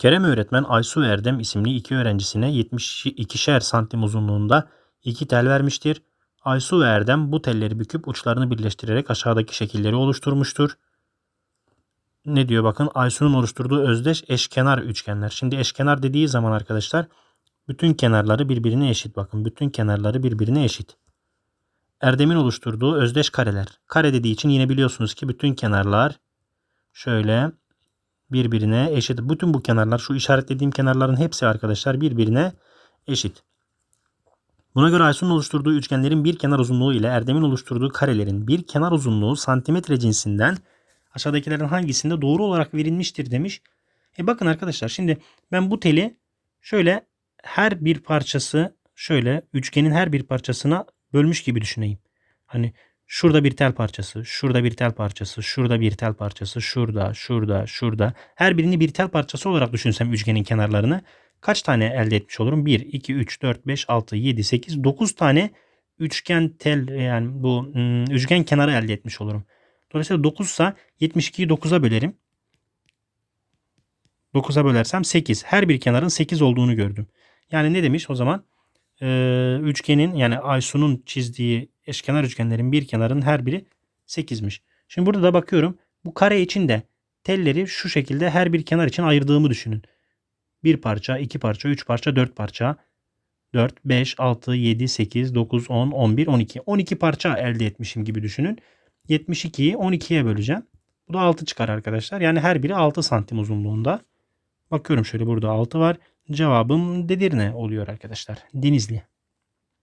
Kerem öğretmen Aysu Erdem isimli iki öğrencisine 72'şer santim uzunluğunda iki tel vermiştir. Aysu ve Erdem bu telleri büküp uçlarını birleştirerek aşağıdaki şekilleri oluşturmuştur. Ne diyor bakın Aysu'nun oluşturduğu özdeş eşkenar üçgenler. Şimdi eşkenar dediği zaman arkadaşlar bütün kenarları birbirine eşit bakın. Bütün kenarları birbirine eşit. Erdem'in oluşturduğu özdeş kareler. Kare dediği için yine biliyorsunuz ki bütün kenarlar şöyle birbirine eşit. Bütün bu kenarlar şu işaretlediğim kenarların hepsi arkadaşlar birbirine eşit. Buna göre Aysun'un oluşturduğu üçgenlerin bir kenar uzunluğu ile Erdem'in oluşturduğu karelerin bir kenar uzunluğu santimetre cinsinden aşağıdakilerin hangisinde doğru olarak verilmiştir demiş. E bakın arkadaşlar şimdi ben bu teli şöyle her bir parçası şöyle üçgenin her bir parçasına bölmüş gibi düşüneyim. Hani şurada bir tel parçası, şurada bir tel parçası, şurada bir tel parçası, şurada, şurada, şurada. Her birini bir tel parçası olarak düşünsem üçgenin kenarlarını kaç tane elde etmiş olurum? 1, 2, 3, 4, 5, 6, 7, 8, 9 tane üçgen tel yani bu ım, üçgen kenarı elde etmiş olurum. Dolayısıyla 9 ise 72'yi 9'a bölerim. 9'a bölersem 8. Her bir kenarın 8 olduğunu gördüm. Yani ne demiş o zaman? Ee, üçgenin yani Aysu'nun çizdiği eşkenar üçgenlerin bir kenarının her biri 8'miş. Şimdi burada da bakıyorum. Bu kare için de telleri şu şekilde her bir kenar için ayırdığımı düşünün. Bir parça, iki parça, üç parça, dört parça. 4, 5, 6, 7, 8, 9, 10, 11, 12. 12 parça elde etmişim gibi düşünün. 72'yi 12'ye böleceğim. Bu da 6 çıkar arkadaşlar. Yani her biri 6 santim uzunluğunda. Bakıyorum şöyle burada 6 var. Cevabım Dedirne oluyor arkadaşlar. Denizli.